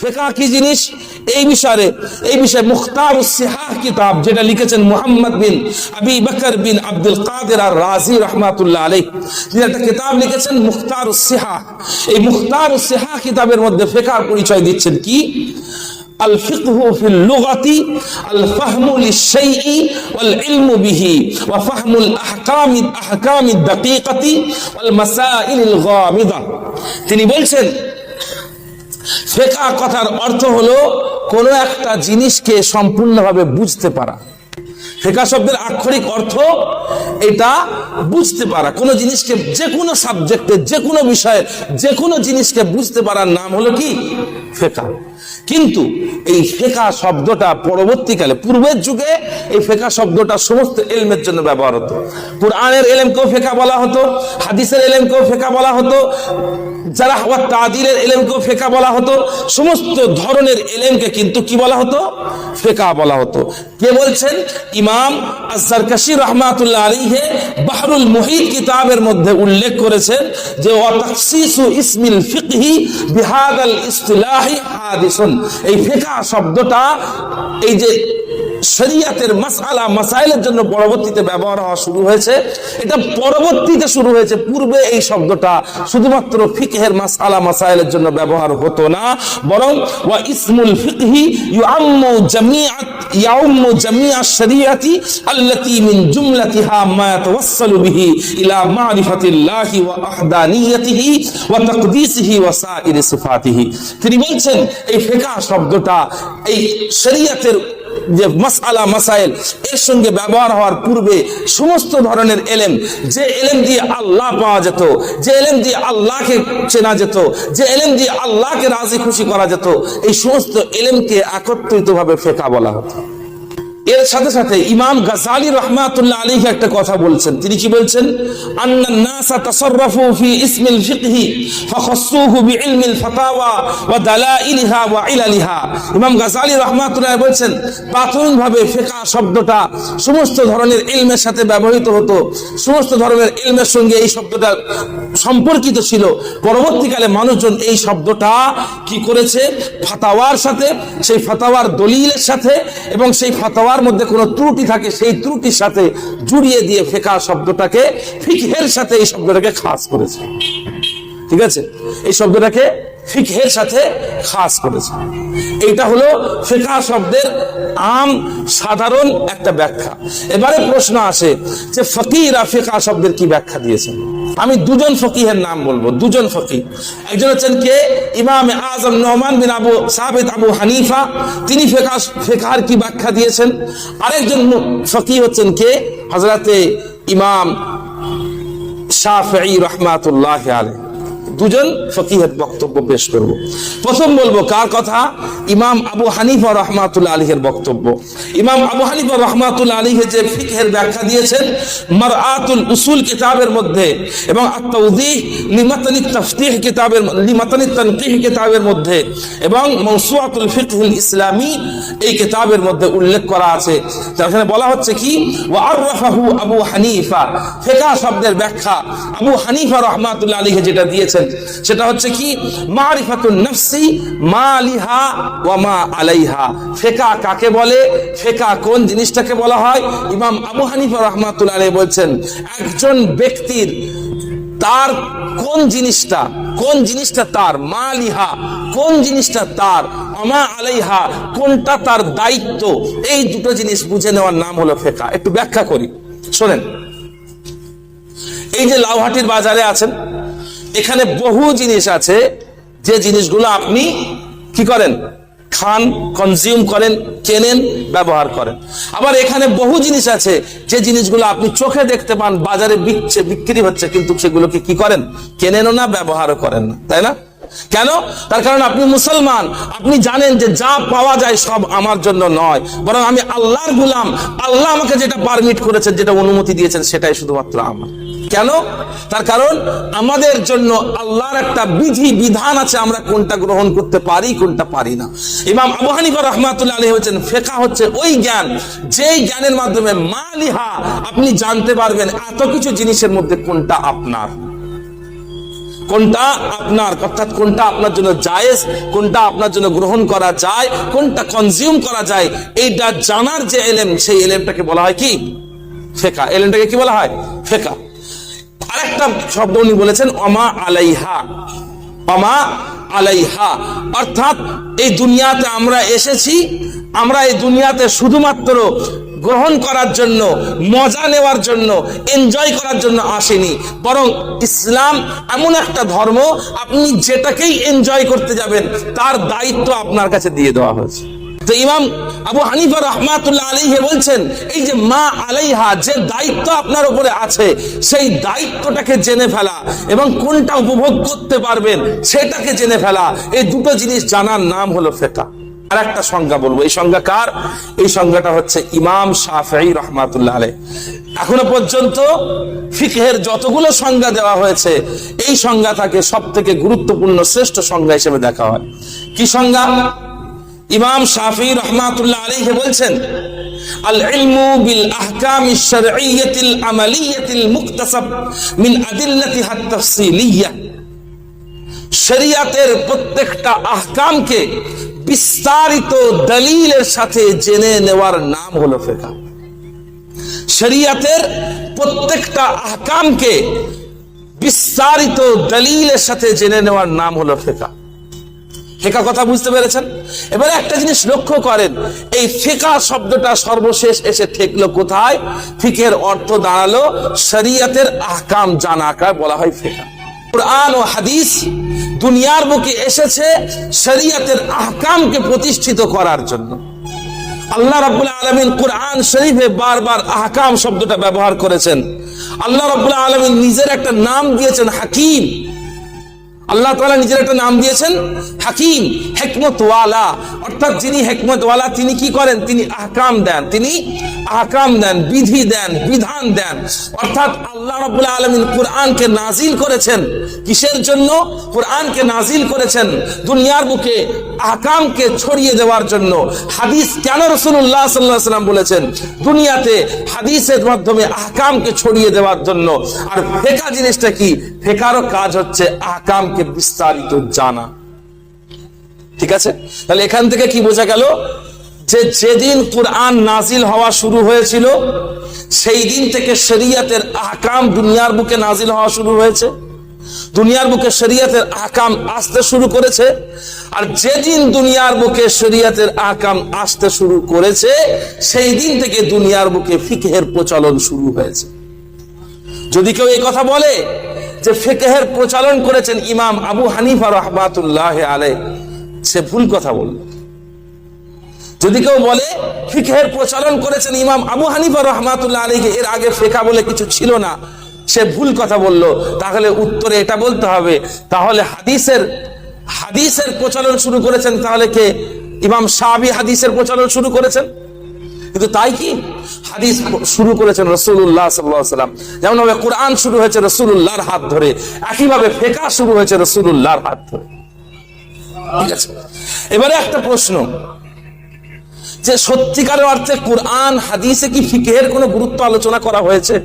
ফেকা কি জিনিস এই বিষয়ে এই বিষয়ে মুখতার সিহাহ কিতাব যেটা লিখেছেন মুহাম্মদ বিন আবি বকর বিন আব্দুল কাদের আর রাজি রহমাতুল্লাহ আলাই তিনি একটা কিতাব লিখেছেন মুখতার সিহাহ এই মুখতার সিহাহ কিতাবের মধ্যে ফেকার পরিচয় দিচ্ছেন কি الفقه في اللغة الفهم للشيء والعلم به وفهم الأحكام الأحكام الدقيقة والمسائل الغامضة তিনি বলছেন ফেকা কথার অর্থ হলো কোনো একটা জিনিসকে সম্পূর্ণভাবে বুঝতে পারা। ফেকা শব্দের আক্ষরিক অর্থ এটা বুঝতে পারা। কোনো জিনিসকে যে কোনো সাবজেক্টে যে কোনো বিষয়ে, যে কোনো জিনিসকে বুঝতে পারার নাম হলো কি? ফেকা। কিন্তু এই ফেকা শব্দটা পরবর্তীকালে, পূর্বের যুগে এই ফেকা শব্দটা সমস্ত এলমের জন্য ব্যবহার হতো। কোরআনের এলেমকেও ফেকা বলা হতো, হাদিসের এলেমকেও ফেকা বলা হতো, যারা হওয়া তাদিলের এলেমকেও ফেকা বলা হতো, সমস্ত ধরনের এলেমকে কিন্তু কি বলা হতো? ফেকা বলা হতো। কে বলছেন? ইমাম আজহার কাশির রহমাতুল্লাহ আলীহে বাহরুল মুহিত কিতাবের মধ্যে উল্লেখ করেছেন যে ওয়াতাকসিসু ইসমিল ফিকহি বিহাদাল ইস্তিলাহি হাদিসুন। এই ফেকা শব্দটা এই যে শরিয়াতের মাসালা মাসাইলের জন্য পরবর্তীতে ব্যবহার হওয়া শুরু হয়েছে। এটা পরবর্তীতে শুরু হয়েছে, পূর্বে এই শব্দটা শুধুমাত্র ফিকহের মাসালা মাসাইলের জন্য ব্যবহার হতো না। বরং ওয়া ইসমুল ফিকহি ইউআম্মু জামিআত, ইয়াউম্মু জামিআ শরিয়াতি আল্লাতী মিন জুমলাতিহা মা ইয়াতাওয়াসসালু বিহি ইলা মারিফাতিল্লাহি ওয়া আহদানিয়াতিহি ওয়া তাকদিসিহি ওয়া সাইরি সিফাতিহি। তিনি বলছেন, এই ফিকহ শব্দটা এই শরিয়াতের যে মাসালা মাসাইল, এর সঙ্গে ব্যবহার হওয়ার পূর্বে সমস্ত ধরনের এলেম, যে এলেম দিয়ে আল্লাহ পাওয়া যেত, যে এলেম দিয়ে আল্লাহকে চেনা যেত, যে এলেম দিয়ে আল্লাহকে রাজি খুশি করা যেত, এই সমস্ত এলেমকে একত্রিতভাবে ফেকা বলা হতো। এর সাথে সাথে ইমাম গাজালি রহমাতুল্লাহ আলীকে একটা কথা বলছেন। তিনি কি বলছেন? আন্নান নাসা তাসাররাফু ফি ইসমিল ফিকহি ফাখাসসুহু বিইলমিল ফাতাওয়া ওয়া দালাইলিহা ওয়া ইলালিহা। ইমাম গাজালি রহমাতুল্লাহ বলছেন, প্রাথমিকভাবে ফিকহ শব্দটা সমস্ত ধরনের ইলমের সাথে ব্যবহৃত হতো। সমস্ত ধরনের ইলমের সঙ্গে এই শব্দটা সম্পর্কিত ছিল। পরবর্তীকালে মানুষজন এই শব্দটা কি করেছে? ফাতাওয়ার সাথে, সেই ফাতাওয়ার দলিলের সাথে এবং সেই ফাতাওয়ার মধ্যে কোনো ত্রুটি থাকে, সেই ত্রুটির সাথে জুড়িয়ে দিয়ে ফেকা শব্দটাকে ফিকের সাথে এই শব্দটাকে খাস করেছে। ঠিক আছে? এই শব্দটাকে ফিকহের সাথে খাস করেছে। এইটা হলো ফেকা শব্দের আম সাধারণ একটা ব্যাখ্যা। এবারে প্রশ্ন আসে যে ফকিরা ফেকা শব্দের কি ব্যাখ্যা দিয়েছেন? আমি দুজন ফকিহের নাম বলব, দুজন ফকি একজন হচ্ছেন কে? ইমাম আজম নহমান বিন আবু সাবেদ আবু হানিফা। তিনি ফেকা ফেকার কি ব্যাখ্যা দিয়েছেন? আরেকজন ফকি হচ্ছেন কে? হজরতে ইমাম শাফি রহমাতুল্লাহ আলী দুজন ফকিহের বক্তব্য পেশ করব। প্রথম বলব কার কথা? ইমাম আবু হানিফা রহমাতুল্লাহ আলীহের বক্তব্য। ইমাম আবু হানিফা রহমাতুল্লাহ আলীহে যে ফিকহের ব্যাখ্যা দিয়েছেন, মারআতুল উসুল কিতাবের মধ্যে এবং আত্মাউদ্দিহ লিমাতানি তাফতিহ কিতাবের লিমাতানি তানকিহ কিতাবের মধ্যে এবং মৌসুয়াতুল ফিকহুল ইসলামী এই কিতাবের মধ্যে উল্লেখ করা আছে। সেখানে বলা হচ্ছে কি? ওয়া আররাফাহু আবু হানিফা। ফিকহ শব্দের ব্যাখ্যা আবু হানিফা রহমাতুল্লাহ আলীহে যেটা দিয়েছেন সেটা হচ্ছে কি? মারিফাতুন নফসি মালিহা ওয়া মা আলাইহা। ফেকা কাকে বলে? ফেকা কোন জিনিসটাকে বলা হয়? ইমাম আবু হানিফা রহমাতুল্লাহ বলছেন, একজন ব্যক্তির তার কোন জিনিসটা কোন জিনিসটা তার? মালিহা, কোন জিনিসটা তার? আমা আলাইহা, কোনটা তার দায়িত্ব? এই দুটো জিনিস বুঝে নেওয়ার নাম হলো ফেকা। একটু ব্যাখ্যা করি। শোনেন, এই যে লাউহাটির বাজারে আছেন এখানে বহু জিনিস আছে যে জিনিসগুলো আপনি কি করেন? খান কনজিউম করেন, কেনেন, ব্যবহার করেন। আবার এখানে বহু জিনিস আছে যে জিনিসগুলো আপনি চোখে দেখতে পান, বাজারে বিকছে বিক্রি হচ্ছে, কিন্তু সেগুলোকে কি করেন? কেনেনও না, ব্যবহারও করেন না। তাই না? কেন? তার কারণ আপনি মুসলমান। আপনি জানেন যে যা পাওয়া যায় সব আমার জন্য নয়। বরং আমি আল্লাহর গুলাম। আল্লাহ আমাকে যেটা পারমিট করেছেন, যেটা অনুমতি দিয়েছেন, সেটাই শুধুমাত্র আমার। কেন? তার কারণ আমাদের জন্য আল্লাহর একটা বিধি, বিধান আছে আমরা কোনটা গ্রহণ করতে পারি, কোনটা পারি না। ইমাম আবু হানিফা রহমাতুল্লাহ আলী হচ্ছেন ফেকা হচ্ছে ওই জ্ঞান, যেই জ্ঞানের মাধ্যমে মালিহা আপনি জানতে পারবেন এত কিছু জিনিসের মধ্যে কোনটা আপনার। কোনটা আপনার, অর্থাৎ কোনটা আপনার জন্য জায়েজ, কোনটা আপনার জন্য গ্রহণ করা যায়, কোনটা কনজিউম করা যায়, এইটা জানার যে এলেম, সেই এলেমটাকে বলা হয় কি? ফেকা। এলেমটাকে কি বলা হয়? ফেকা। আরেকটা শব্দ উনি বলেছেন, অমা আলাইহা। অমা আলাইহা। অর্থাৎ এই দুনিয়াতে আমরা এসেছি, আমরা এই দুনিয়াতে শুধুমাত্র গ্রহণ করার জন্য, মজা নেওয়ার জন্য এনজয় করার জন্য আসেনি। বরং ইসলাম এমন একটা ধর্ম, আপনি যেটাকেই এনজয় করতে যাবেন, তার দায়িত্ব আপনার কাছে দিয়ে দেওয়া হয়েছে। তো ইমাম আবু হানিফা রহমাতুল্লাহ আলাইহি বলছেন, এই যে মা আলাইহা, যে দায়িত্ব আপনার উপরে আছে, সেই দায়িত্বটাকে জেনে ফেলা এবং কোনটা উপভোগ করতে পারবেন সেটাকে জেনে ফেলা। এই দুটো জিনিস জানার নাম হলো ফেকা আর একটা সংজ্ঞা বলব। এই সংজ্ঞা কার? এই সংজ্ঞাটা হচ্ছে ইমাম শাফি রহমাতুল্লাহ আলাই এখনও পর্যন্ত ফিকহের যতগুলো সংজ্ঞা দেওয়া হয়েছে, এই সংজ্ঞাটাকে সব থেকে গুরুত্বপূর্ণ, শ্রেষ্ঠ সংজ্ঞা হিসেবে দেখা হয়। কি সংজ্ঞা? ইমাম শাফি রহমাতুল্লাহ আলাইহি বলছেন আল ইলমু বিল আহকাম আশ-শারঈয়্যাতিল আমালিয়্যাতিল মুকতাসাব মিন আদিল্লাতিহা তাফসিলিয়্যাহ শরিয়াতের প্রত্যেকটা আহকামকে বিস্তারিত দলিলের সাথে জেনে নেওয়ার নাম হলো ফেকা শরিয়াতের প্রত্যেকটা আহকামকে বিস্তারিত দলিলের সাথে জেনে নেওয়ার নাম হলো ফেকা ফেকা কথা বুঝতে পেরেছেন? এবারে একটা জিনিস লক্ষ্য করেন, এই ফেকা শব্দটা সর্বশেষ এসে ঠেকলো কোথায়? ফিকের অর্থ দাঁড়াল শরিয়াতের আহকাম জানাকার বলা হয় ফেকা। কোরআন ও হাদিস দুনিয়ার বুকে এসেছে শরিয়াতের আহকামকে প্রতিষ্ঠিত করার জন্য। আল্লাহ রাব্বুল আলামিন কোরআন শরীফে বারবার আহকাম শব্দটা ব্যবহার করেছেন। আল্লাহ রাব্বুল আলামিন নিজের একটা নাম দিয়েছেন হাকিম। আল্লাহ তাআলা নিজের একটা নাম দিয়েছেন হাকিম, হেকমতওয়ালা। অর্থাৎ যিনি হেকমতওয়ালা, তিনি কি করেন? তিনি আহকাম দেন, তিনি আহকাম দেন, বিধি দেন, বিধান দেন। অর্থাৎ আল্লাহ রাব্বুল আলমিন কোরআনকে নাজিল করেছেন। কিসের জন্য? কোরআনকে নাজিল করেছেন দুনিয়ার বুকে আহকামকে ছড়িয়ে দেওয়ার জন্য। হাদিস কেন রাসূলুল্লাহ সাল্লাল্লাহু আলাইহি সাল্লাম বলেছেন? দুনিয়াতে হাদিসের মাধ্যমে আহকামকে ছড়িয়ে দেওয়ার জন্য। আর ফেকা জিনিসটা কি? ফেকারও কাজ হচ্ছে আহকামকে বিস্তারিত জানা। ঠিক আছে? তাহলে এখান থেকে কি বোঝা গেল? যে যেদিন কোরআন নাজিল হওয়া শুরু হয়েছিল, সেই দিন থেকে শরিয়াতের আহকাম দুনিয়ার বুকে নাজিল হওয়া শুরু হয়েছে। দুনিয়ার বুকে শরিয়াতের আহকাম আসতে শুরু করেছে, আর যেদিন দুনিয়ার বুকে শরিয়াতের আহকাম আসতে শুরু করেছে, সেই দিন থেকে দুনিয়ার বুকে ফিকহের প্রচলন শুরু হয়েছে। যদি কেউ এই কথা বলে যে ফেকেহের প্রচলন করেছেন ইমাম আবু হানিফা রহমাতুল্লাহ আলে সে ভুল কথা বলল। যদি কেউ বলে ফিকহের প্রচলন করেছেন ইমাম আবু হানিফা রহমাতুল্লাহ আলীকে এর আগে ফেকা বলে কিছু ছিল না, সে ভুল কথা বলল। তাহলে উত্তরে এটা বলতে হবে, তাহলে হাদিসের হাদিসের প্রচলন শুরু করেছেন তাহলে কে? ইমাম সাহাবি হাদিসের প্রচলন শুরু করেছেন? কিন্তু তাই কি? হাদিস শুরু করেছেন রসুল্লাহ সাল্লাম যেমন ভাবে কোরআন শুরু হয়েছে রসুল্লাহর হাত ধরে, একইভাবে ফেকা শুরু হয়েছে রসুল্লাহর হাত ধরে। ঠিক আছে? এবারে একটা প্রশ্ন। যে সত্যিকারের অর্থে কোরআন, হাদিসে কি ফিকেহের কোনো গুরুত্ব আলোচনা করা হয়েছে?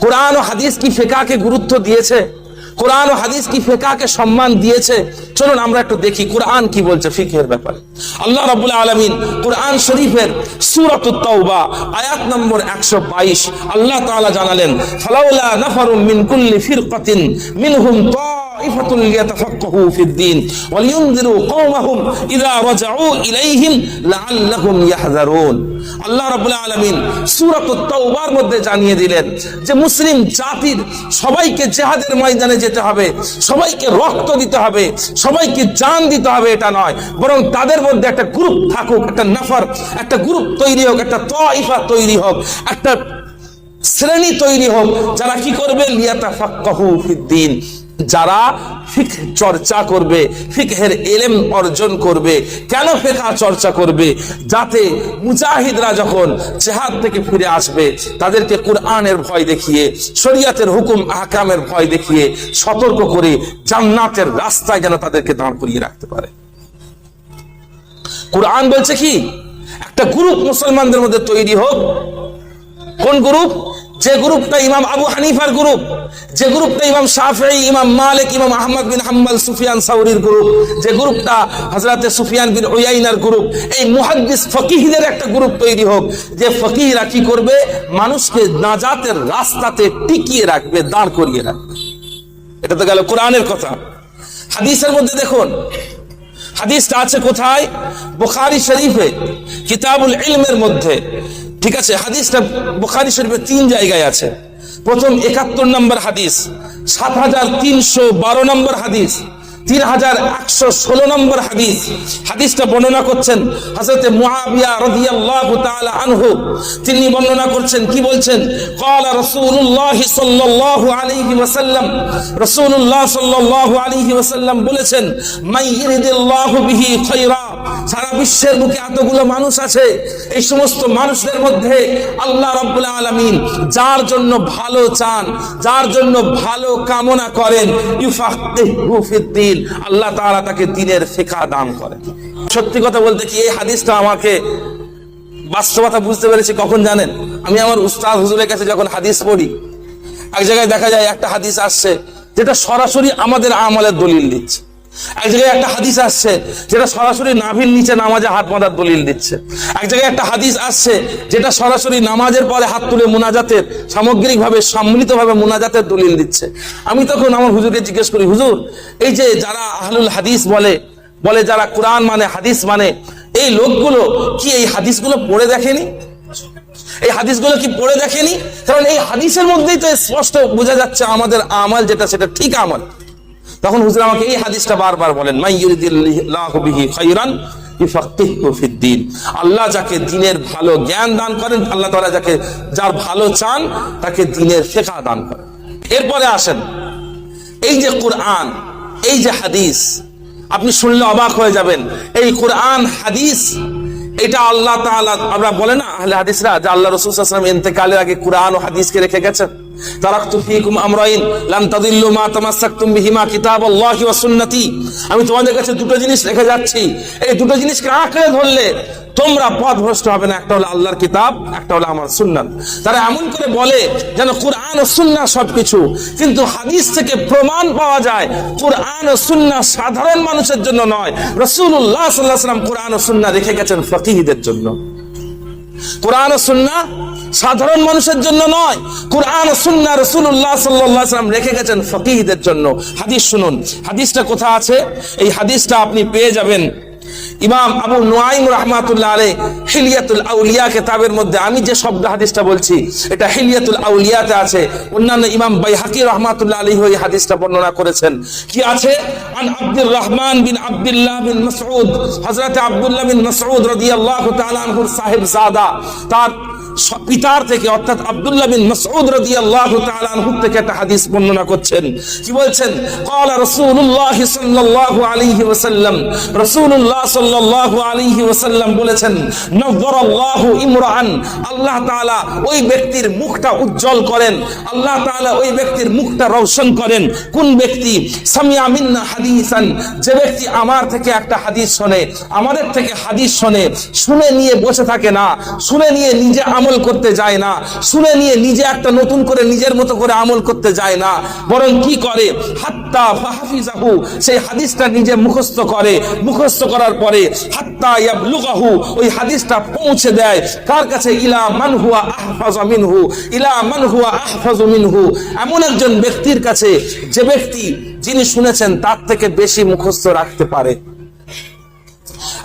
কোরআন ও হাদিস কি ফেকাকে গুরুত্ব দিয়েছে? কোরআন ও হাদিস কি ফেকাকে সম্মান দিয়েছে? চলুন আমরা একটু দেখি কোরআন কি বলছে ফিকের ব্যাপারে। আল্লাহ রাবুল আলমিন কোরআন শরীফের সুরত তাওবা, আয়াত নম্বর 122 আল্লাহ তালা জানালেন, ফালাউলা নাফারুম মিন কুল্লি ফিরকাতিন মিনহুম طائفة ليتفقهوا في الدين ولينذروا قومهم إذا رجعوا إليهم لعلهم يحذرون আল্লাহ রাব্বুল আলামিন সূরাতুত তাওবার মধ্যে জানিয়ে দিলেন যে মুসলিম জাতির সবাইকে জিহাদের ময়দানে যেতে হবে সবাইকে রক্ত দিতে হবে সবাইকে জান দিতে হবে এটা নয় বরং তাদের মধ্যে একটা গ্রুপ থাকুক একটা নাফার একটা গ্রুপ তৈরি হোক একটা তাইফা তৈরি হোক একটা শ্রেণী তৈরি হোক যারা কি করবে লিয়াতা ফাক্কাহু ফিদ্দিন যারা ফিক চর্চা করবে, ফিকহের এলেম অর্জন করবে, কেন ফেকা চর্চা করবে? যাতে মুজাহিদরা যখন জেহাদ থেকে ফিরে আসবে, তাদেরকে কোরআনের ভয় দেখিয়ে, শরিয়াতের হুকুম, আহকামের ভয় দেখিয়ে সতর্ক করে জান্নাতের রাস্তায় যেন তাদেরকে দাঁড় করিয়ে রাখতে পারে। কোরআন বলছে কি? একটা গ্রুপ মুসলমানদের মধ্যে তৈরি হোক। কোন গ্রুপ যে গ্রুপটা ইমাম আবু হানিফার গ্রুপ, যে গ্রুপটা ইমাম Shafi Imam Malik, Imam Ahmad bin Hanbal, Sufyan সাউরির group, যে গ্রুপটা হজরতে সুফিয়ান বিন ওয়াইনার গ্রুপ, এই মুহাদ্দিস ফকিহদের একটা গ্রুপ তৈরি হোক, যে ফকিহরা কি করবে? মানুষকে নাজাতের রাস্তাতে টিকিয়ে রাখবে, দাঁড় করিয়ে রাখবে। এটা তো গেল কোরআনের কথা। হাদিসের মধ্যে দেখুন, হাদিসটা আছে কোথায়? বুখারি শরীফে, কিতাবুল ইলমের মধ্যে। ঠিক আছে, হাদিসটা বোখারি শরীফে তিন জায়গায় আছে। প্রথম একাত্তর নম্বর হাদিস, সাত হাজার তিনশো বারো নম্বর হাদিস। তিন হাজার একশো ষোলো নম্বর হাদিস। হাদিসটা বর্ণনা করছেন আনহু। তিনি বর্ণনা করছেন বলছেন? বলেছেন সারা বিশ্বের বুকে এতগুলো মানুষ আছে, এই সমস্ত মানুষদের মধ্যে আল্লাহ রাব্বুল আলামিন যার জন্য ভালো চান, যার জন্য ভালো কামনা করেন, ইউফাক্কিহু ফিদ্দিন আল্লাহ তারা তাকে দিনের ফেকা দান করেন সত্যি কথা বলতে কি, এই হাদিসটা আমাকে বাস্তবতা বুঝতে পেরেছি কখন জানেন? আমি আমার উস্তাদ হুজুরের কাছে যখন হাদিস পড়ি, এক জায়গায় দেখা যায় একটা হাদিস আসছে, যেটা সরাসরি আমাদের আমলের দলিল দিচ্ছে। এক জায়গায় একটা হাদিস আসছে, যেটা সরাসরি নাভির নিচে নামাজে হাত বাঁধার দলিল দিচ্ছে। এক জায়গায় একটা হাদিস আসছে, যেটা সরাসরি নামাজের পরে হাত তুলে মুনাজাতের, সামগ্রিকভাবে, সম্মিলিতভাবে মুনাজাতের দলিল দিচ্ছে। আমি তখন আমার হুজুরকে জিজ্ঞেস করি, হুজুর, এই যে যারা আহলুল হাদিস বলে বলে যারা কোরআন মানে হাদিস মানে এই লোকগুলো কি এই হাদিসগুলো পড়ে দেখেনি? এই হাদিসগুলো কি পড়ে দেখেনি? কারণ এই হাদিসের মধ্যেই তো স্পষ্ট বোঝা যাচ্ছে আমাদের আমল যেটা, সেটা ঠিক আমল। তখন হুজুর আমাকে এই হাদিসটা বারবার বলেন আল্লাহ যাকে দিনের ভালো জ্ঞান দান করেন, আল্লাহ তাআলা যাকে যার ভালো চান, তাকে দিনের শেখা দান করেন। এরপরে আসেন, এই যে কোরআন, এই যে হাদিস, আপনি শুনলে অবাক হয়ে যাবেন, এই কোরআন, হাদিস, এটা আল্লাহ তাআলা, আমরা বলে না আহলে হাদিসরা যে আল্লাহ রাসূল ইন্তেকালের আগে কোরআন ও হাদিসকে রেখে গেছেন? সুন্নতি। আমি তোমাদের কাছে দুটো জিনিস রেখে যাচ্ছি। আঁকড়ে ধরলে তোমরা পথভ্রষ্ট হবে না। একটা আল্লাহর কিতাব, একটা হলো আমার তারা এমন করে বলে যেন কোরআন সবকিছু, কিন্তু হাদিস থেকে প্রমাণ পাওয়া যায় কোরআন ও সুন্নাহ সাধারণ মানুষের জন্য নয়। সাল্লাল্লাহু আলাইহি কোরআন ও সুন্না রেখে গেছেন ফকিহদের জন্য। কোরআন ও সুন্নাহ সাধারণ মানুষের জন্য নয়। কোরআন সাল্লাল্লাহু আলাইহি ওয়াসাল্লাম রেখে গেছেন ফকিহদের জন্য। হাদিস শুনুন। হাদিসটা কোথা আছে? এই হাদিসটা আপনি পেয়ে যাবেন। ইমাম আবু নুআইম রহমাতুল্লাহ আলাই হিলিয়াতুল আউলিয়া কিতাবের মধ্যে আমি যে শব্দ হাদিসটা বলছি, এটা হিলিয়াতুল আউলিয়াতে আছে। অন্যান্য ইমাম বাইহাকি রহমাতুল্লাহ আলাইহি ওই হাদিসটা বর্ণনা করেছেন। কি আছে? আন আব্দুর রহমান বিন আব্দুল্লাহ বিন মাসউদ, হযরত আব্দুল্লাহ বিন মাসউদ রাদিয়াল্লাহু তাআলা আনহুর সাহেব জাদা তার পিতার থেকে, অর্থাৎ আব্দুল্লাহ বিন মাসউদ রাদিয়াল্লাহু তাআলা আনহু থেকে একটা হাদিস বর্ণনা করছেন। কি বলছেন? ক্বালা রাসূলুল্লাহ সাল্লাল্লাহু আলাইহি ওয়াসাল্লাম, রাসূলুল্লাহ সাল্লাল্লাহু আলাইহি ওয়াসাল্লাম বলেছেন আল্লাহ তাআলা ওই ব্যক্তির মুখটা উজ্জ্বল করেন। আল্লাহ তাআলা ওই ব্যক্তির মুখটা রোশন করেন। কোন ব্যক্তি? সামিয়া মিন্না হাদিসান। যে ব্যক্তি আমার থেকে একটা হাদিস শোনে, আমাদের থেকে হাদিস শোনে, শুনে নিয়ে বসে থাকে না, শুনে নিয়ে নিজে আমল করতে যায় না। শুনে নিয়ে নিজে একটা নতুন করে নিজের মতো করে আমল করতে যায় না। বরং কি করে? হাত্তা ফাহাফিজাহু, সেই হাদিসটা নিজে মুখস্থ করে। মুখস্থ করার পরে হাত্তা ইয়াবলুগাহু, ওই হাদিসটা পৌঁছে দেয়। কার কাছে? ইলা মান হুয়া আহফাজু মিনহু, ইলা মান হুয়া আহফাজু মিনহু। এমন একজন ব্যক্তির কাছে যে ব্যক্তি যিনি শুনেছেন, তার থেকে বেশি মুখস্থ রাখতে পারে।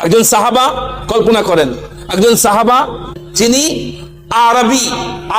একজন সাহাবা কল্পনা করেন। একজন সাহাবা যিনি আরবি,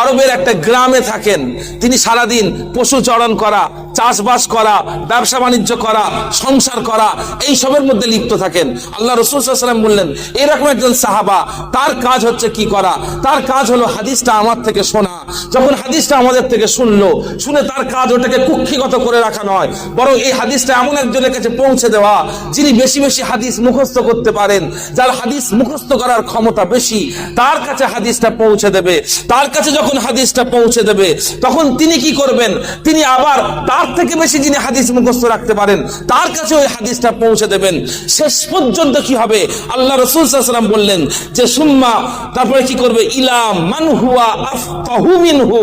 আরবের একটা গ্রামে থাকেন। তিনি সারাদিন পশু চরণ করা, চাষবাস করা, ব্যবসা বাণিজ্য করা, সংসার করা, এই সবের মধ্যে লিপ্ত থাকেন। আল্লাহ রসুল সাল্লাম বললেন, এরকম একজন সাহাবা, তার কাজ হচ্ছে কি করা? তার কাজ হলো হাদিসটা আমার থেকে শোনা। যখন হাদিসটা আমাদের থেকে শুনলো, শুনে তার কাজ ওটাকে কুক্ষিগত করে রাখা নয়, বরং এই হাদিসটা এমন একজনের কাছে পৌঁছে দেওয়া, যিনি বেশি বেশি হাদিস মুখস্থ করতে পারেন, যার হাদিস মুখস্থ করার ক্ষমতা বেশি, তার কাছে হাদিসটা পৌঁছে দেবে। তার কাছে যখন হাদিসটা পৌঁছে দেবে, তখন তিনি কি করবেন? তিনি আবার তার থেকে বেশি যিনি হাদিস মুখস্থ রাখতে পারেন, তার কাছে ওই হাদিসটা পৌঁছে দেবেন। শেষ পর্যন্ত কি হবে? আল্লাহ রসুল সাল্লাম বললেন যে, সুম্মা তারপরে কি করবে? ইলাম মান হুয়া আফকাহু মিনহু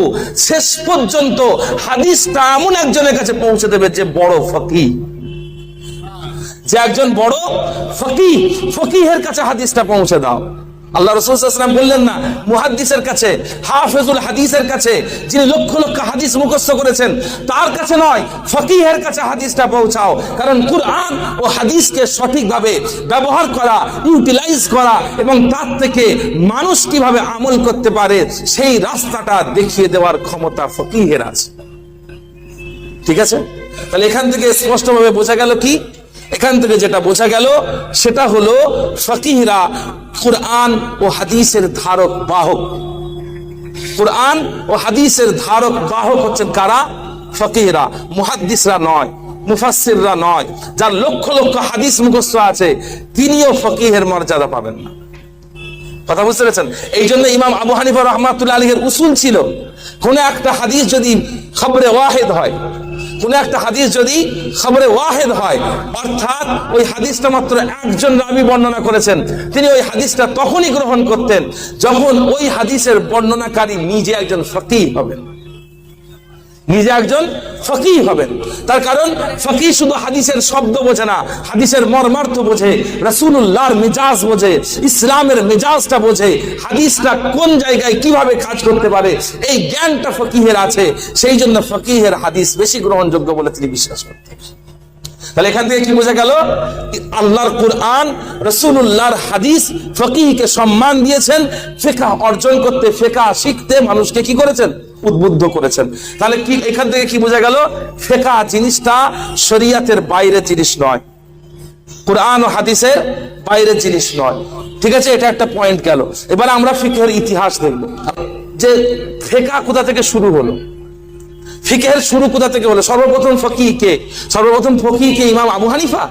শেষ পর্যন্ত হাদিসটা এমন একজনের কাছে পৌঁছে দেবে যে, বড় ফকি যে একজন বড় ফকি ফকিহের কাছে হাদিসটা পৌঁছে দাও। আল্লাহ রসুলাম বললেন না, মুহাদ্দিসের কাছে, হাফেজুল হাদিসের কাছে, যিনি লক্ষ লক্ষ হাদিস মুখস্থ করেছেন, তার কাছে নয়, ফকিহের কাছে হাদিসটা পৌঁছাও। কারণ কুরআন ও হাদিসকে সঠিকভাবে ব্যবহার করা ইউটিলাইজ করা এবং তার থেকে মানুষ কীভাবে আমল করতে পারে, সেই রাস্তাটা দেখিয়ে দেওয়ার ক্ষমতা ফকিহের আছে। ঠিক আছে? তাহলে এখান থেকে স্পষ্টভাবে বোঝা গেল কি? এখান থেকে যেটা বোঝা গেল, সেটা হলো ফকিহরা কোরআন ও হাদিসের ধারক বাহক। কোরআন ও হাদিসের ধারক বাহক হচ্ছেন কারা? ফকিহরা, মুহাদ্দিসরা নয়, মুফাসসিররা নয়। যার লক্ষ লক্ষ হাদিস মুখস্থ আছে, তিনিও ফকিহের মর্যাদা পাবেন না। কথা বুঝতে পেরেছেন? এই জন্য ইমাম আবু হানিফা রহমাতুল্লাহ আলীর উসুল ছিল, কোন একটা হাদিস যদি খবরে ওয়াহেদ হয় কোন একটা হাদিস যদি খবরে ওয়াহেদ হয়, অর্থাৎ ওই হাদিসটা মাত্র একজন রাবি বর্ণনা করেছেন, তিনি ওই হাদিসটা তখনই গ্রহণ করতেন যখন ওই হাদিসের বর্ণনাকারী নিজে একজন ফকিহ হবেন। নিজে একজন ফকি হবেন। তার কারণ ফকি শুধু হাদিসের শব্দ বোঝে না, হাদিসের মর্মার্থ বোঝে রসুল্লাহর মেজাজ বোঝে, ইসলামের মেজাজটা বোঝে, হাদিসটা কোন জায়গায় কীভাবে কাজ করতে পারে, এই জ্ঞানটা ফকিহের আছে, সেই জন্য ফকিহের হাদিস বেশি গ্রহণযোগ্য বলে তিনি বিশ্বাস করতেন। তাহলে এখান থেকে কি বোঝা গেল? আল্লাহর কোরআন রসুল্লাহর হাদিস ফকিহকে সম্মান দিয়েছেন ফেকা অর্জন করতে ফেকা শিখতে মানুষকে কি করেছেন? উদ্বুদ্ধ করেছেন। তাহলে কি এখান থেকে কি বোঝা গেল? ফেকা জিনিসটা শরিয়াতের বাইরে জিনিস নয়। কোরআন ও হাদিসের বাইরের জিনিস নয়। ঠিক আছে? এটা একটা পয়েন্ট গেল। এবার আমরা ফিকের ইতিহাস দেখব। যে ফেকা কোথা থেকে শুরু হলো? ফিকের শুরু কোথা থেকে হলো? সর্বপ্রথম ফকি কে? সর্বপ্রথম ফকি কে ইমাম আবু হানিফা?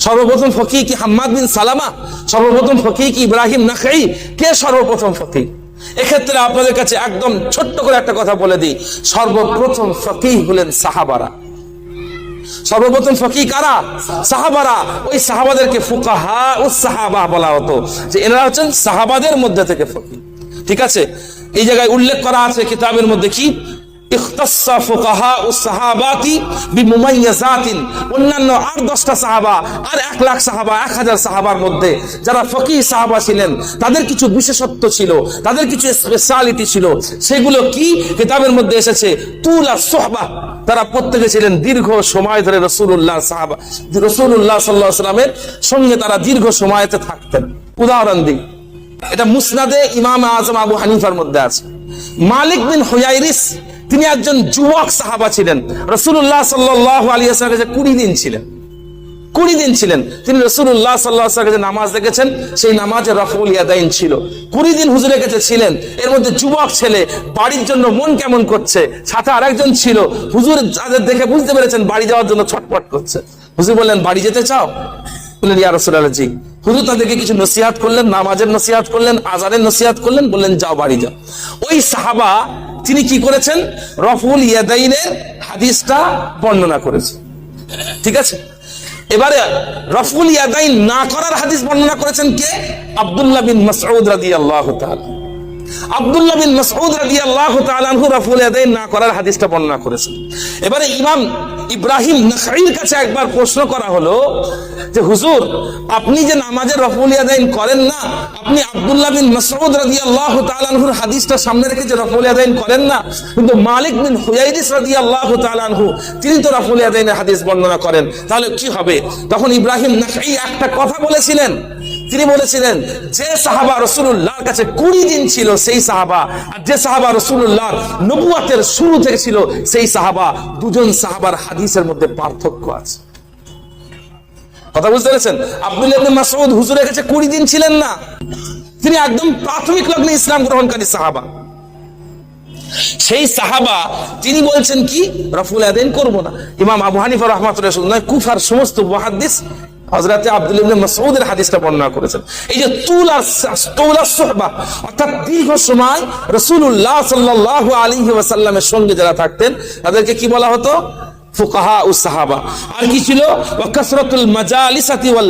সর্বপ্রথম ফকি কি হাম্মাদ বিন সালামা? সর্বপ্রথম ফকি কি ইব্রাহিম নাখাই কে সর্বপ্রথম ফকি এক্ষেত্রে আপনাদের কাছে একদম ছোট্ট করে একটা কথা বলে দিই। সর্বপ্রথম ফকি হলেন সাহাবারা। সর্বপ্রথম ফকি কারা? সাহাবারা। ওই সাহাবাদেরকে ফুকাহা ও সাহাবা বলা হতো যে এনারা হচ্ছেন সাহাবাদের মধ্যে থেকে ফকি ঠিক আছে? এই জায়গায় উল্লেখ করা আছে কিতাবের মধ্যে কি? এক লাখ সাহাবা, এক হাজার সাহাবার মধ্যে যারা ফকি সাহাবা ছিলেন, তাদের কিছু বিশেষত্ব ছিল, তাদের কিছু স্পেশালিটি ছিল। সেগুলো কি? তারা প্রত্যেকে ছিলেন দীর্ঘ সময় ধরে রসুল্লাহ সাহাবা রসুল্লাহ সাল্লাহ সঙ্গে তারা দীর্ঘ সময়তে থাকতেন। উদাহরণ দিই। এটা মুসনাদে ইমাম আজম আবু হানিফার মধ্যে আছে। মালিক বিন হুয়াইরিস তিনি একজন যুবক সাহাবা ছিলেন। রসুল্লাহ সাল্লাহ আলিয়ার কাছে কুড়ি দিন ছিলেন। কুড়ি দিন ছিলেন। তিনি রসুল্লাহ সাল্লাহ কাছে নামাজ দেখেছেন সেই নামাজে রফুল ইয়াদাইন ছিল। কুড়ি দিন হুজুরের কাছে ছিলেন। এর মধ্যে যুবক ছেলে বাড়ির জন্য মন কেমন করছে? সাথে আরেকজন ছিল। হুজুর যাদের দেখে বুঝতে পেরেছেন বাড়ি যাওয়ার জন্য ছটপট করছে। হুজুর বললেন, বাড়ি যেতে চাও? বললেন, ইয়া রসুল্লাহ জি। হুজুর তাদেরকে কিছু নসিহাত করলেন, নামাজের নসিহাত করলেন, আজানের নসিহাত করলেন, বললেন, যাও বাড়ি যাও। ওই সাহাবা তিনি কি করেছেন? রফুল ইয়াদাইনের হাদিসটা বর্ণনা করেছে ঠিক আছে? এবারে রফুল ইয়াদাইন না করার হাদিস বর্ণনা করেছেন কে? আবদুল্লাহ বিন মাসউদ রাদিয়াল্লাহু তাআলা। আব্দুল্লাহ বিন মাসউদ রাদিয়াল্লাহু তাআলা আনহু রফুল ইয়াদাইন না করার হাদিসটা বর্ণনা করেছেন। এবারে ইমাম ইব্রাহিম নাখাইর কাছে একবার প্রশ্ন করা হলো যে, হুজুর, আপনি যে নামাজের রফুল ইয়াদাইন করেন না, আপনি আব্দুল্লাহ বিন মাসউদ রাদিয়াল্লাহু তাআলা আনহুর হাদিসটা সামনে রেখে যে রফুল ইয়াদাইন করেন না, কিন্তু মালিক বিন হুয়াইরিস রাদিয়াল্লাহু তাআলা আনহু, তিনি তো রফুল ইয়াদাইনের হাদিস বর্ণনা করেন। তাহলে কি হবে? তখন ইব্রাহিম নাখাই একটা কথা বলেছিলেন। তিনি বলেছিলেন, যে সাহাবা রসুল্লাহর কাছে কুড়ি দিন ছিল সেই সাহাবা। আর যে সাহাবা রসুল্লাহর নবুয়াতের শুরু থেকে ছিল সেই সাহাবা, দুজন সাহাবার হাদিসের মধ্যে পার্থক্য আছে। কথা বুঝতে পেরেছেন? আব্দুল ইবনে মাসউদ হুজুরের কাছে কুড়ি দিন ছিলেন না। তিনি একদম প্রাথমিক লগ্নে ইসলাম গ্রহণকারী সাহাবা। সেই সাহাবা, তিনি বলছেন কি? রফুল আদেন করব না। ইমাম আবু হানিফা রহমাতুল্লাহ কুফার সমস্ত হযরতে আব্দুল ইবনে মাসউদের হাদিসটা বর্ণনা করেছেন। এই যে তুল তুল সুহবা, অর্থাৎ দীর্ঘ সময় রাসূলুল্লাহ সাল্লাল্লাহু আলাইহি ওয়াসাল্লামের সঙ্গে যারা থাকতেন, তাদেরকে কি বলা হতো? ফুকাহা ও সাহাবা। আর কি ছিল? মাজালিসাতি ওয়াল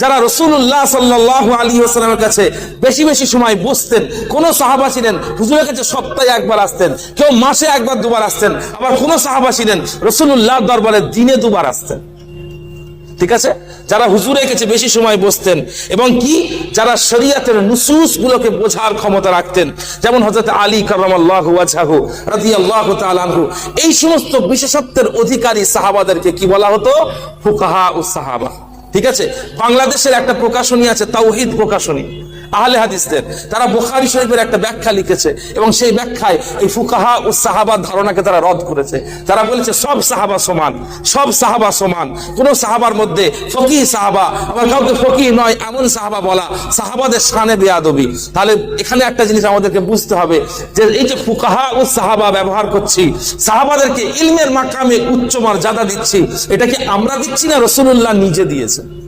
যারা রাসূলুল্লাহ সাল্লাল্লাহু আলাইহি ওয়াসাল্লামের কাছে বেশি বেশি সময় বসতেন, কোন সাহাবা ছিলেন, হুজুরের কাছে সপ্তাহে একবার আসতেন, কেউ মাসে একবার দুবার আসতেন, আবার কোন সাহাবা ছিলেন রাসূলুল্লাহ দরবারে দিনে দুবার আসতেন। ঠিক আছে? যারা হুজুরের কাছে বেশি সময় বসতেন এবং কি? যারা শরিয়াতের নুসুস গুলোকে বোঝার ক্ষমতা রাখতেন। যেমন হজরত আলী কারামাল্লাহু তাআলা আনহু। এই সমস্ত বিশেষত্বের অধিকারী সাহাবাদেরকে কি বলা হতো? ফুকাহা ও সাহাবা। ঠিক আছে? বাংলাদেশের একটা প্রকাশনী আছে, তাওহিদ প্রকাশনী। আহলে হাদিসদের। তারা বুখারী শরীফের একটা ব্যাখ্যা লিখেছে এবং সেই ব্যাখ্যায় এই ফুকাহা ও সাহাবার ধারণাকে তারা রদ করেছে। তারা বলেছে, সব সাহাবা সমান, সব সাহাবা সমান। কোন সাহাবার মধ্যে ফকি সাহাবা, আবার কাউকে ফকি নয়, এমন সাহাবা বলা সাহাবাদের শানে বেয়াদবি। তাহলে এখানে একটা জিনিস আমাদেরকে বুঝতে হবে যে এই যে ফুকাহা ও সাহাবা ব্যবহার করছি, সাহাবাদেরকে ইলমের মাকামে উচ্চ মর্যাদা দিচ্ছি, এটা কি আমরা দিচ্ছি না রসুল্লাহ নিজে দিয়েছেন? যে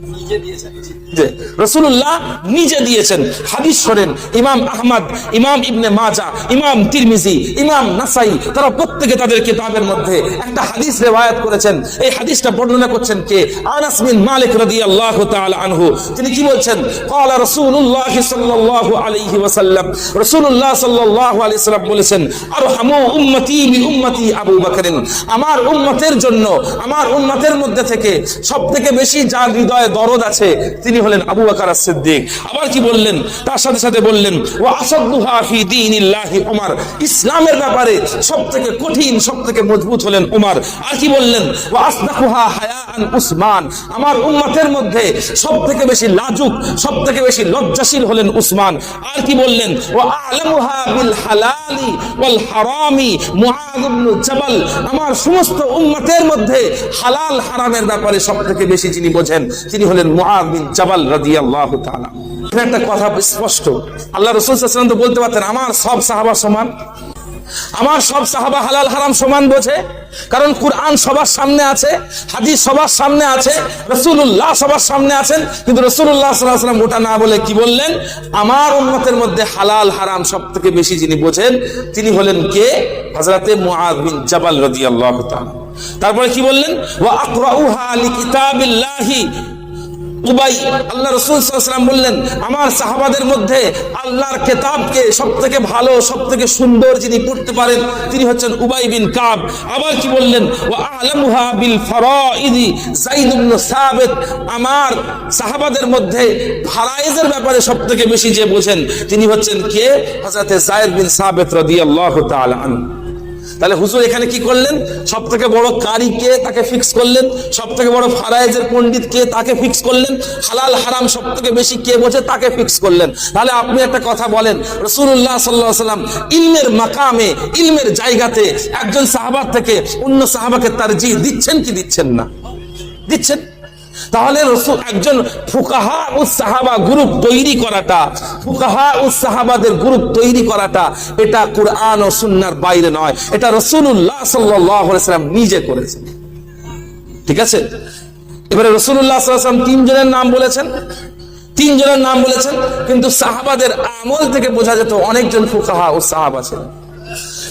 রসুল্লাহ নিজে দিয়েছেন। হাদিস শোনেন, ইমাম আহমদ, ইমাম ইবনে মাজা, ইমাম তিরমিজি, ইমাম নাসাই, তারা প্রত্যেকে তাদের কিতাবের মধ্যে একটা হাদিস করেছেন। এই হাদিসটা বর্ণনা করছেন কে? মালিক আনহু। তিনি কি বলছেন? সাল্লাম বলেছেন উম্মতি বি উম্মতি আবু আমার উন্নতের জন্য, আমার উন্নতের মধ্যে থেকে সব থেকে বেশি যার হৃদয়ে দরদ আছে, তিনি হলেন আবু বকর সিদ্দিক আবার কি বললেন? তার সাথে সাথে বললেন, ওয়া আসাদুহা ফি ইসলামের ব্যাপারে সবথেকে কঠিন, সবথেকে মজবুত হলেন উমর। আর কি বললেন? ওয়া আসদাকুহা হায়াআন উসমান। আমার উম্মতের মধ্যে সবথেকে বেশি লাজুক, সবথেকে বেশি লজ্জাশীল হলেন উসমান। আর কি বললেন? ও আলামুহা বিল হালালি ওয়াল হারামি। জাবাল, আমার সমস্ত উম্মতের মধ্যে হালাল হারামের ব্যাপারে সবথেকে বেশি যিনি বোঝেন, তিনি হলেন তাআলা। এখানে একটা কথা স্পষ্ট। আল্লাহ তো বলতে পারতেন, আমার সব সাহাবা সমান। আমার সব সাহাবা হালাল হারাম সমান বোঝে। কারণ কুরআন সবার সামনে আছে, হাদিস সবার সামনে আছে রসুল্লাহ সবার সামনে আছেন। কিন্তু রসুল্লাহ ওটা না বলে কি বললেন? আমার উন্মতের মধ্যে হালাল হারাম সব থেকে বেশি যিনি বোঝেন, তিনি হলেন কে? হজরতে মুআদ বিন জাবাল রাদিয়াল্লাহু তাআলা। তারপরে কি বললেন? ওয়া আকরাউহা উবাই আল্লাহ রসুল সাল্লাম বললেন, আমার সাহাবাদের মধ্যে আল্লাহর কেতাবকে সব থেকে ভালো সব থেকে সুন্দর যিনি পড়তে পারেন, তিনি হচ্ছেন উবাই বিন কাব। আবার কি বললেন ও আলমুহা বিল ফরাইদি জাইদ ইবনে সাবিত। আমার সাহাবাদের মধ্যে ফারাইজের ব্যাপারে সব থেকে বেশি যে বোঝেন, তিনি হচ্ছেন কে? হযরতে জায়েদ বিন সাবিত রাদিয়াল্লাহু তাআলা আনহু। তাহলে হুজুর এখানে কি করলেন? সব থেকে বড় কারি কে তাকে ফিক্স করলেন? সব থেকে বড় ফারায়েজের পণ্ডিত কে তাকে ফিক্স করলেন? হালাল, হারাম সব থেকে বেশি কে বোঝে তাকে ফিক্স করলেন। তাহলে আপনি একটা কথা বলেন রসুল্লাহ সাল্লাহ সাল্লাম ইলমের মাকামে, ইলমের জায়গাতে একজন সাহাবার থেকে অন্য সাহাবাকে তার জি দিচ্ছেন কি দিচ্ছেন না? দিচ্ছেন? তাহলে রসুল একজন ফুকাহা ও সাহাবা গ্রুপ তৈরি করাটা, ফুকাহা ও সাহাবাদের গ্রুপ তৈরি করাটা এটা কোরআন ও সুন্নার বাইরে নয়, এটা রসুল্লাহ সাল্লাম নিজে করেছেন। ঠিক আছে? এবারে রসুল্লাহ সাল্লাম তিনজনের নাম বলেছেন, তিনজনের নাম বলেছেন, কিন্তু সাহাবাদের আমল থেকে বোঝা যেত অনেকজন ফুকাহা ও সাহাবা ছিলেন।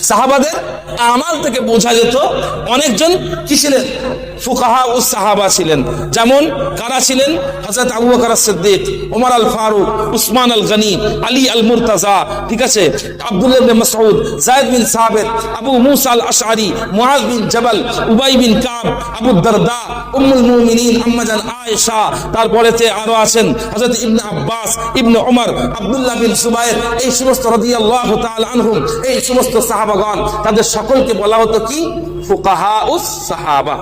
সাহাবাদের আমাল থেকে বোঝা যেত অনেকজন কি ছিলেন? ফুকাহা ও সাহাবা ছিলেন। যেমন কারা ছিলেন? হজরত আবু বকর সিদ্দিক ওমর আল ফারুক উসমান আল গনি আলী আল মুরতাজা ঠিক আছে? আব্দুল্লাহ ইবনে মাসউদ, যায়েদ বিন সাবিত, আবু মুসা আল আশআরি মুআজ বিন জাবাল, উবাই বিন কাব, আবু দারদা, উম্মুল মুমিনিন, আম্মা জান আয়েশা, তারপরেতে আরও আছেন হযরত ইবনে আব্বাস, ইবনে ওমর আব্দুল্লাহ বিন সুবাইর এই সমস্ত রাদিয়াল্লাহু তাআলা আনহুম, এই সমস্ত সাহাবাগণ, তাদের সকলকে বলা হতো কি? ফুকাহা উস সাহাবা,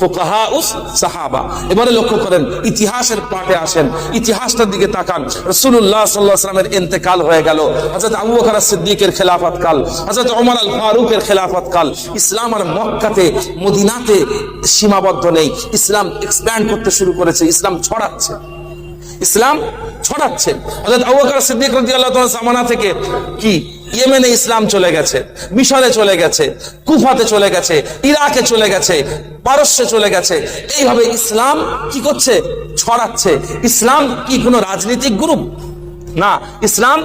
ফুকাহা উস সাহাবা। এবারে লক্ষ্য করেন, ইতিহাসের পাঠে আসেন, ইতিহাসটার দিকে তাকান। রাসূলুল্লাহ সাল্লাল্লাহু আলাইহি সাল্লামের ইন্তেকাল হয়ে গেল। হযরত আবু বকর সিদ্দিকের খেলাফত কাল, হযরত ওমর আল ফারুকের খেলাফত কাল। ইসলাম আর মক্কাতে, মদিনাতে সীমাবদ্ধ নেই। ইসলাম এক্সপ্যান্ড করতে শুরু করেছে, ইসলাম ছড়াচ্ছে। ইসলাম ছড়াচ্ছে জামানা থেকে কি? ইয়েমেনে ইসলাম চলে গেছে, মিশরে চলে গেছে, কুফাতে চলে গেছে, ইরাকে চলে গেছে, পারস্যে চলে গেছে। এইভাবে ইসলাম কি করছে? ছড়াচ্ছে। ইসলাম কি কোনো রাজনৈতিক গ্রুপ? না, ইসলাম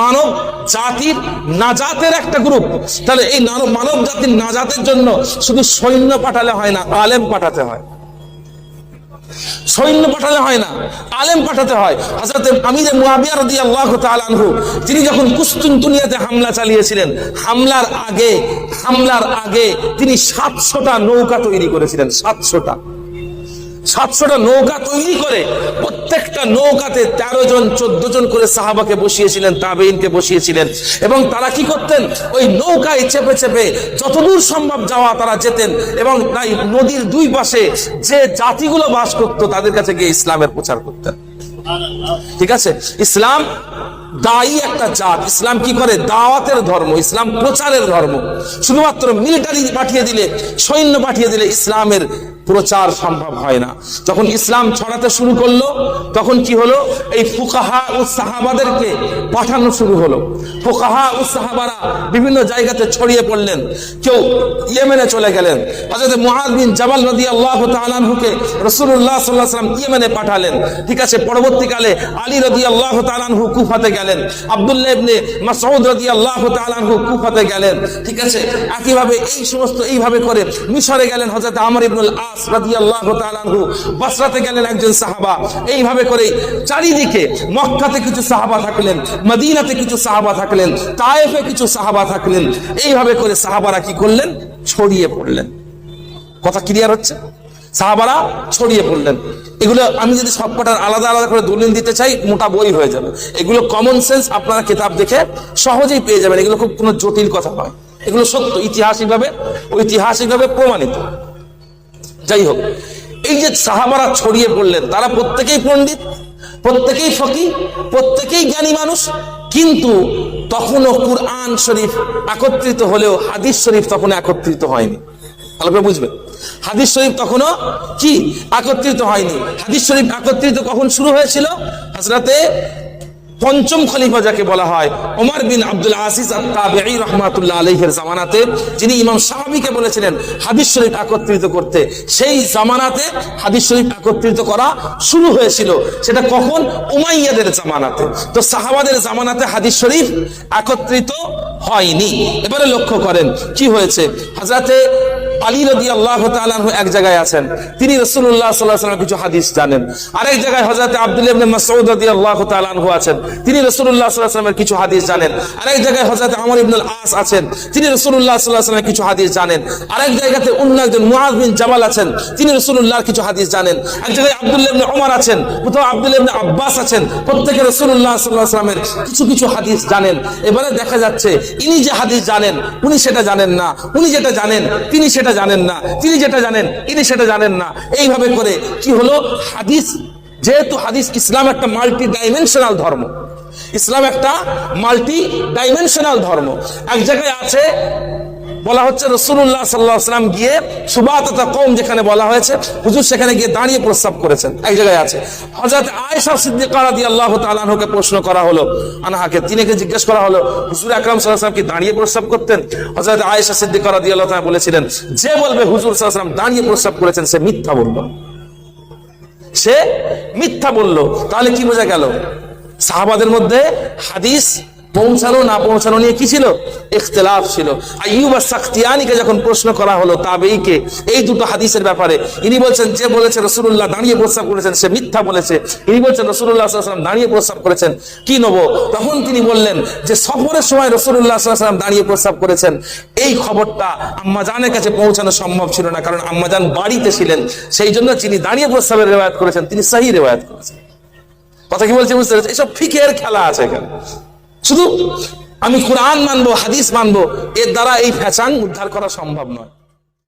মানব জাতির নাজাতের একটা গ্রুপ। তাহলে এই মানব জাতির নাজাতের জন্য শুধু সৈন্য পাঠালে হয় না, আলেম পাঠাতে হয়। সৈন্য পাঠালে হয় না, আলেম পাঠাতে হয়। হযরত আমিরে মুয়াবিয়া রাদিয়াল্লাহু তাআলা আনহু, তিনি যখন কুস্তুনতুনিয়াতে হামলা চালিয়েছিলেন, হামলার আগে হামলার আগে তিনি 700টা নৌকা তৈরি করেছিলেন 700টা সাতশোটা নৌকা তৈরি করে প্রত্যেকটা নৌকাতে তেরো জন, চোদ্দ জন করে সাহাবাকে বসিয়েছিলেন তাবেইনকে বসিয়েছিলেন। এবং তারা কি করতেন? ওই নৌকায় চেপে চেপে যতদূর সম্ভব যাওয়া তারা যেতেন এবং তাই নদীর দুই পাশে যে জাতিগুলো বাস করতো তাদের কাছে গিয়ে ইসলামের প্রচার করতেন। ঠিক আছে? ইসলাম দায়ী একটা জাত। ইসলাম কি করে? দাওয়াতের ধর্ম, ইসলাম প্রচারের ধর্ম। শুধুমাত্র মিলিটারি পাঠিয়ে দিলে, সৈন্য পাঠিয়ে দিলে ইসলামের প্রচার সম্ভব হয় না। যখন ইসলাম ছড়াতে শুরু করল, তখন কি হলো? এই ফুকাহা ও সাহাবাদেরকে পাঠানো শুরু হলো। ফুকাহা ও সাহাবারা বিভিন্ন জায়গাতে ছড়িয়ে পড়লেন। কেউ ইয়েমেনে চলে গেলেন। হযরত মুআদ বিন জাবাল রাদিয়াল্লাহু তাআলা আনহুকে রাসূলুল্লাহ সাল্লাল্লাহু আলাইহি ওয়াসাল্লাম ইয়েমেনে পাঠালেন। ঠিক আছে, পরবর্তীকালে আলী রাদিয়াল্লাহু তাআলা আনহু কুফাতে গেলেন। আব্দুল্লাহ ইবনে মাসউদ রাদিয়াল্লাহু তাআলা আনহু কুফাতে গেলেন। ঠিক আছে? একইভাবে এই সমস্ত এইভাবে করে মিশরে গেলেন হযরত আমর ইবনুল আস রাদিয়াল্লাহু তাআলা আনহু। বসরাতে গেলেন একজন সাহাবা। এইভাবে করে চারিদিকে মক্কাতে কিছু সাহাবা থাকলেন, মদিনাতে কিছু সাহাবা থাকলেন, তায়েফে কিছু সাহাবা থাকলেন। এইভাবে করে সাহাবারা কি করলেন? ছড়িয়ে পড়লেন। কথা ক্লিয়ার হচ্ছে? সাহাবারা ছড়িয়ে পড়লেন। এগুলো আমি যদি সবকটার আলাদা আলাদা করে দলিল দিতে চাই, মোটা বই হয়ে যাবে। এগুলো কমন সেন্স আপনারা কিতাব দেখে সহজেই পেয়ে যাবেন। এগুলো খুব কোনো জটিল কথা নয়। এগুলো সত্য ঐতিহাসিকভাবে ঐতিহাসিকভাবে প্রমাণিত। যাই হোক, এই যে সাহাবারা ছড়িয়ে পড়লেন, তারা প্রত্যেকেই পণ্ডিত, প্রত্যেকেই ফকি, প্রত্যেকেই জ্ঞানী মানুষ, কিন্তু তখনও কুরআন শরীফ একত্রিত হলেও হাদিস শরীফ তখন একত্রিত হয়নি। ভালো করে বুঝবেন হাদিস শরীফ তখনও কি একত্রিত হয়নি। হাদিস শরীফ একত্রিত কখন শুরু হয়েছিল? হাজরাতে পঞ্চম খলিফা যাকে বলা হয়, ওমর বিন আব্দুল আসিস আত্তাবিঈ রহমাতুল্লাহ আলাইহির জামানাতে, যিনি ইমাম সাহাবীকে বলেছিলেন হাদিস শরীফ একত্রিত করতে। সেই জামানাতে হাদিস শরীফ একত্রিত করা শুরু হয়েছিল। সেটা কখন? উমাইয়াদের জামানাতে। তো সাহাবাদের জামানাতে হাদিস শরীফ একত্রিত হয়নি। এবারে লক্ষ্য করেন, কি হয়েছে? হাজরাতে আলী রদি আল্লাহ এক জায়গায় আছেন। তিনি রসুল্লাহ সাল্লাহ কিছু হাদিস জানেন। আরেক জায়গায় হজরত আব্দুল মাসউদ রদি আল্লাহ তাআলাহু আছেন। তিনি রসুল্লাহ সাল্লাহ কিছু হাদিস জানেন। আরেক জায়গায় হজরত আমর ইবনুল আস আছেন। তিনি রসুল্লাহ সাল্লাহ কিছু হাদিস জানেন। আরেক জায়গাতে অন্য একজন মুআজ বিন জামাল আছেন। তিনি রসুল্লাহর কিছু হাদিস জানেন। এক জায়গায় আব্দুল্লাহ ইবনে ওমর আছেন। কোথাও আব্দুল ইবনে আব্বাস আছেন। প্রত্যেকে রসুল্লাহ সাল্লাহ সাল্লামের কিছু কিছু হাদিস জানেন। এবারে দেখা যাচ্ছে, ইনি যে হাদিস জানেন, উনি সেটা জানেন না। উনি যেটা জানেন, তিনি সেটা জানেন না, তিনি যেটা জানেন, তিনি সেটা জানেন না। এইভাবে করে কি হলো? হাদিস, যেহেতু হাদিস ইসলাম একটা মাল্টি ডাইমেনশনাল ধর্ম, ইসলাম একটা মাল্টি ডাইমেনশনাল ধর্ম। এক জায়গায় আছে বলা হচ্ছে রসুল্লাহ সাল্লাহাম গিয়ে সুবাত কম যেখানে বলা হয়েছে, হুজুর সেখানে গিয়ে দাঁড়িয়ে প্রস্তাব করেছেন। এক জায়গায় আছে। হজরত আয়েশা সিদ্দিকার দিয়ে আল্লাহ তালাহকে প্রশ্ন করা হলো, আনাহাকে তিনিকে জিজ্ঞেস করা হলো, হুজুর আকরাম সাল্লাহাম কি দাঁড়িয়ে প্রস্তাব করতেন? হজরত আয়েশা সিদ্দিকার দিয়ে আল্লাহ তাআলা বলেছিলেন, যে বলবে হুজুর সাল্লাহাম দাঁড়িয়ে প্রস্তাব করেছেন, সে মিথ্যা বলল। সে মিথ্যা বলল। তাহলে কি বোঝা গেল? সাহাবাদের মধ্যে হাদিস পৌঁছানো না পৌঁছানো নিয়ে কি ছিল? ইখতলাফ ছিল। আইয়ুব সাখতিয়ানিকে যখন প্রশ্ন করা হলো তাবেইকে, এই দুটো হাদিসের ব্যাপারে, ইনি বলছেন, যে বলেছে রসুল্লাহ দাঁড়িয়ে প্রস্তাব করেছেন, সে মিথ্যা বলেছে। ইনি বলছেন রসুল্লাহ দাঁড়িয়ে প্রস্তাব করেছেন। কি নেব? তখন তিনি বললেন যে সফরের সময় রসুল্লাহ সাল্লাম দাঁড়িয়ে প্রস্তাব করেছেন। এই খবরটা আম্মাজানের কাছে পৌঁছানো সম্ভব ছিল না, কারণ আম্মাজান বাড়িতে ছিলেন। সেই জন্য যিনি দাঁড়িয়ে প্রস্তাবের রেওয়ায়ত করেছেন, তিনি সাহি রেওয়ায়ত করেছেন। কথা কি বলছি বুঝতে পেরেছি এসব ফিকের খেলা আছে এখানে। শুধু আমি কোরআন মানবো হাদিস মানবো এর দ্বারা এই ফ্যাচাং উদ্ধার করা সম্ভব নয়।